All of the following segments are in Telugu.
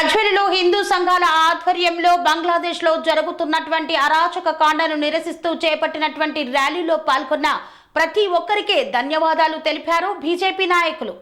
గజ్వెలిలో హిందూ సంఘాల ఆధ్వర్యంలో బంగ్లాదేశ్లో జరుగుతున్నటువంటి అరాచక కాండను నిరసిస్తూ చేపట్టినటువంటి ర్యాలీలో పాల్గొన్న ప్రతి ఒక్కరికే ధన్యవాదాలు తెలిపారు బీజేపీ నాయకులు.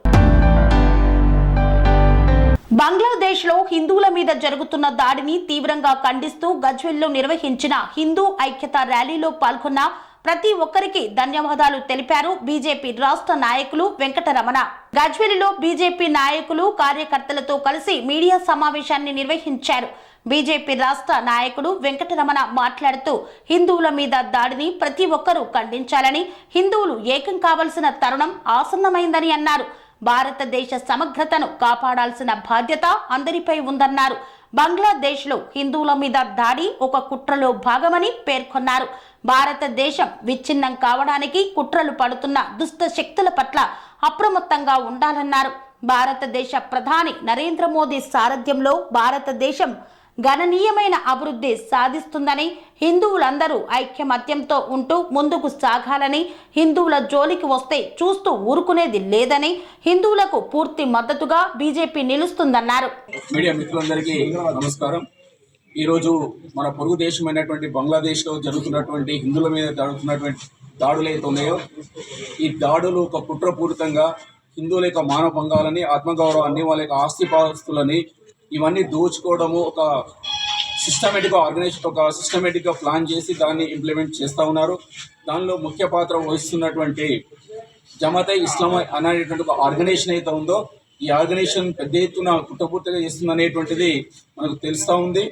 బంగ్లాదేశ్లో హిందువుల మీద జరుగుతున్న దాడిని తీవ్రంగా ఖండిస్తూ గజ్వెల్లో నిర్వహించిన హిందూ ఐక్యత ర్యాలీలో పాల్గొన్న ప్రతి ఒక్కరికి ధన్యవాదాలు తెలిపారు బీజేపీ రాష్ట్ర నాయకులు వెంకటరమణ. గజ్వేలిలో బీజేపీ నాయకులు కార్యకర్తలతో కలిసి మీడియా సమావేశాన్ని నిర్వహించారు. బీజేపీ రాష్ట్ర నాయకుడు వెంకటరమణ మాట్లాడుతూ హిందువుల మీద దాడిని ప్రతి ఒక్కరూ ఖండించాలని హిందువులు ఏకం కావలసిన తరుణం ఆసన్నమైందని అన్నారు. భారతదేశ సమగ్రతను కాపాడాల్సిన బాధ్యత అందరిపై ఉందన్నారు. బంగ్లాదేశ్లో హిందువుల మీద దాడి ఒక కుట్రలో భాగమని పేర్కొన్నారు. భారతదేశం విచ్ఛిన్నం కావడానికి కుట్రలు పడుతున్న దుష్ట శక్తుల పట్ల అప్రమత్తంగా ఉండాలన్నారు. భారతదేశ ప్రధాని నరేంద్ర మోదీ సారథ్యంలో భారతదేశం గణనీయమైన అభివృద్ధి సాధిస్తుందని హిందువులందరూ ఐక్యమత్యంతో ఉంటూ ముందుకు సాగాలని హిందువుల జోలికి వస్తే చూస్తూ ఊరుకునేది లేదని హిందువులకు పూర్తి మద్దతుగా బీజేపీ నిలుస్తుందన్నారు. మీడియా మిత్రులందరికీ నమస్కారం. ఈరోజు మన పొరుగు దేశమైనటువంటి బంగ్లాదేశ్లో జరుగుతున్నటువంటి హిందువుల మీద జరుగుతున్నటువంటి దాడులు అయితే ఉన్నాయో ఈ దాడులు ఒక కుట్రపూరితంగా హిందువుల యొక్క మానవ భంగాలని ఆత్మగౌరవాన్ని వాళ్ళ యొక్క ఆస్తిపాస్తులని ఇవన్నీ దోచుకోవడము ఒక సిస్టమేటిక్గా ఆర్గనైజ్ ఒక సిస్టమేటిక్గా ప్లాన్ చేసి దాన్ని ఇంప్లిమెంట్ చేస్తూ ఉన్నారు. దానిలో ముఖ్య పాత్ర వహిస్తున్నటువంటి జమాతే ఇస్లాం అనేటువంటి ఒక ఆర్గనైజేషన్ అయితే ఉందో ఈ ఆర్గనైజేషన్ పెద్ద ఎత్తున కుట్రపూర్తిగా చేస్తుంది అనేటువంటిది మనకు తెలుస్తూ ఉంది.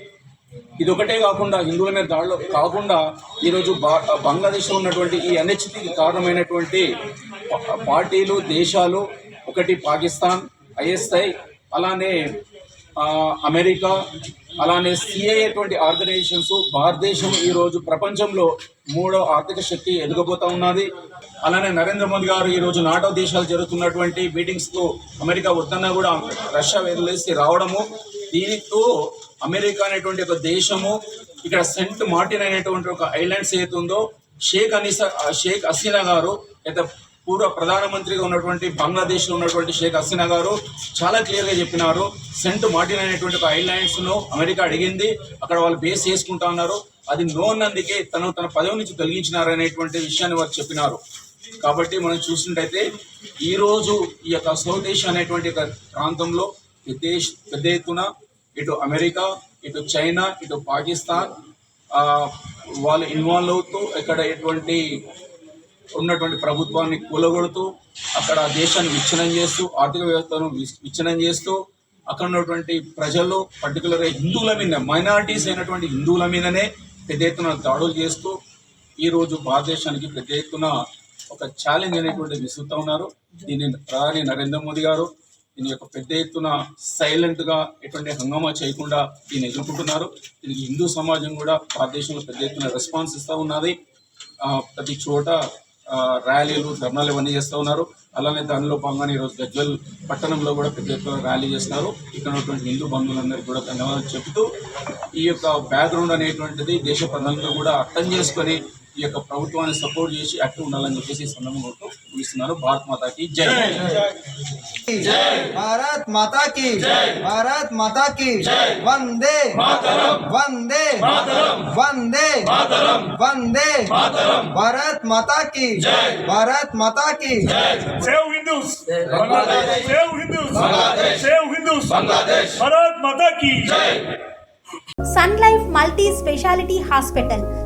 ఇది ఒకటే కాకుండా హిందువుల మీద దాడిలో కాకుండా ఈరోజు బా బంగ్లాదేశ్లో ఉన్నటువంటి ఈ అనిశ్చితికి కారణమైనటువంటి పార్టీలు దేశాలు ఒకటి పాకిస్తాన్ ఐఎస్ఐ అలానే అమెరికా అలానే సిఐ అటువంటి ఆర్గనైజేషన్స్ భారతదేశం ఈరోజు ప్రపంచంలో మూడో ఆర్థిక శక్తి ఎదగబోతా ఉన్నది. అలానే నరేంద్ర మోదీ గారు ఈరోజు నాటో దేశాలు జరుగుతున్నటువంటి మీటింగ్స్కు అమెరికా వద్దన్నా కూడా రష్యా వదిలేసి రావడము. దీనితో అమెరికా అనేటువంటి ఒక దేశము ఇక్కడ సెంట్ మార్టిన్ అనేటువంటి ఒక ఐలాండ్స్ ఏదైతే ఉందో షేక్ అనిసా షేక్ హసీనా గారు అయితే పూర్వ ప్రధానమంత్రిగా ఉన్నటువంటి బంగ్లాదేశ్లో ఉన్నటువంటి షేక్ హసీనా గారు చాలా క్లియర్గా చెప్పినారు. సెంట్ మార్టిన్ అనేటువంటి ఒక ఐలాండ్స్ను అమెరికా అడిగింది. అక్కడ వాళ్ళు బేస్ చేసుకుంటా ఉన్నారు అది నోన్నందుకే తను తన పదవి నుంచి తొలగించినారు అనేటువంటి విషయాన్ని వారు చెప్పినారు. కాబట్టి మనం చూసినట్టయితే ఈరోజు ఈ యొక్క సౌత్ ఏషియా అనేటువంటి ఒక ప్రాంతంలో పెద్ద పెద్ద ఎత్తున ఇటు అమెరికా ఇటు చైనా ఇటు పాకిస్తాన్ వాళ్ళు ఇన్వాల్వ్ అవుతూ ఇక్కడ ఎటువంటి ఉన్నటువంటి ప్రభుత్వాన్ని కూలగొడుతూ అక్కడ దేశాన్ని విచ్ఛిన్నం చేస్తూ ఆర్థిక వ్యవస్థను విచ్ఛిన్నం చేస్తూ అక్కడ ఉన్నటువంటి ప్రజలు పర్టికులర్గా హిందువుల మీద మైనారిటీస్ అయినటువంటి హిందువుల మీదనే పెద్ద ఎత్తున దాడులు చేస్తూ ఈరోజు భారతదేశానికి పెద్ద ఎత్తున ఒక ఛాలెంజ్ అనేటువంటి విసురుతూ ఉన్నారు. దీన్ని ప్రధాని నరేంద్ర మోదీ గారు దీని యొక్క పెద్ద ఎత్తున సైలెంట్గా ఎటువంటి హంగామా చేయకుండా దీన్ని ఎదుర్కొంటున్నారు. దీనికి హిందూ సమాజం కూడా భారతదేశంలో పెద్ద ఎత్తున రెస్పాన్స్ ఇస్తూ ఉన్నది. ఆ, ప్రతి చోట ర్యాలీలు ధర్నాలు ఇవన్నీ చేస్తూ ఉన్నారు. అలానే దానిలో భాగంగా ఈరోజు గజ్వల్ పట్టణంలో కూడా పెద్ద ఎత్తున ర్యాలీ చేస్తున్నారు. ఇక్కడ ఉన్నటువంటి హిందూ బంధువులందరికీ కూడా ధన్యవాదాలు చెబుతూ ఈ యొక్క బ్యాక్గ్రౌండ్ అనేటువంటిది దేశ ప్రజలందరూ కూడా అర్థం చేసుకొని यह प्रभुत् सपोर्ट ऐक्ट भारत माता की जय भारत माता की भारत माता की वंदे वंदे वंदे वंदे भारत माता की भारत माता की save Hindu multi speciality hospital